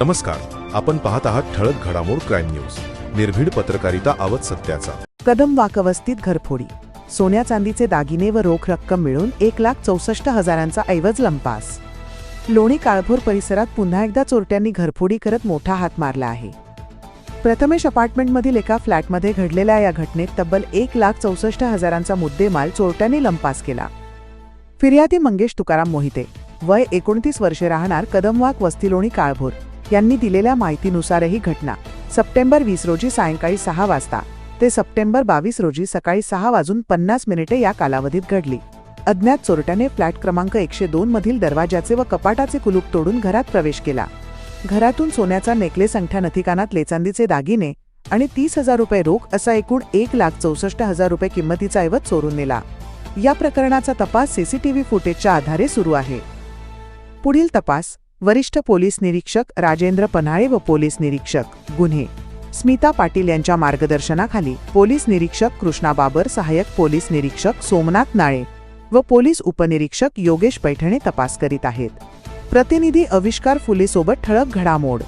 नमस्कार आपण पाहत आहात ठळक घडामोड क्राईम न्यूज. निर्भीड पत्रकारिता आवत सत्याचा. कदम वाकवस्थित घरफोडी. सोन्या चांदीचे दागिने व रोख रक्कम मिळून एक लाख चौसष्ट हजारांचा ऐवज लंपास. लोणी काळभोर परिसरात पुन्हा एकदा चोरट्यांनी घरफोडी करत मोठा हात मारला आहे. प्रथमेश अपार्टमेंटमधील एका फ्लॅटमध्ये घडलेल्या या घटनेत तब्बल एक लाख चौसष्ट हजारांचा मुद्देमाल चोरट्यांनी लंपास केला. फिर्यादी मंगेश तुकाराम मोहिते. वय एकोणतीस वर्षे राहणार कदमवाक वस्तीलोणी काळभोर. यांनी दिलेल्या माहितीनुसार ही घटना. सप्टेंबर वीस रोजी सायंकाळी सहा वाजता ते सप्टेंबर बावीस रोजी सकाळी सहा वाजून पन्नास मिनिटे या कालावधीत घडली. अज्ञात चोरट्याने फ्लॅट क्रमांक एकशे दोन मधील दरवाजाचे व कपाटाचे कुलूप तोडून घरात प्रवेश केला. घरातून सोन्याचा नेकलेस अंगठ्या नथिकानात लेचांदीचे दागिने आणि तीस हजार रुपये रोख असा एकूण एक लाख चौसष्ट हजार रुपये किंमतीचा ऐवज चोरून नेला. या प्रकरणाचा तपास सीसीटीव्ही फुटेजच्या आधारे सुरू आहे. पुढील तपास वरिष्ठ पोलीस निरीक्षक राजेंद्र पन्हाळे व पोलीस निरीक्षक गुन्हे. स्मिता पाटील यांच्या मार्गदर्शनाखाली पोलीस निरीक्षक कृष्णा बाबर सहाय्यक पोलीस निरीक्षक सोमनाथ नाळे व पोलीस उपनिरीक्षक योगेश पैठणे तपास करीत आहेत. प्रतिनिधी अविष्कार फुलेसोबत ठळक घडामोड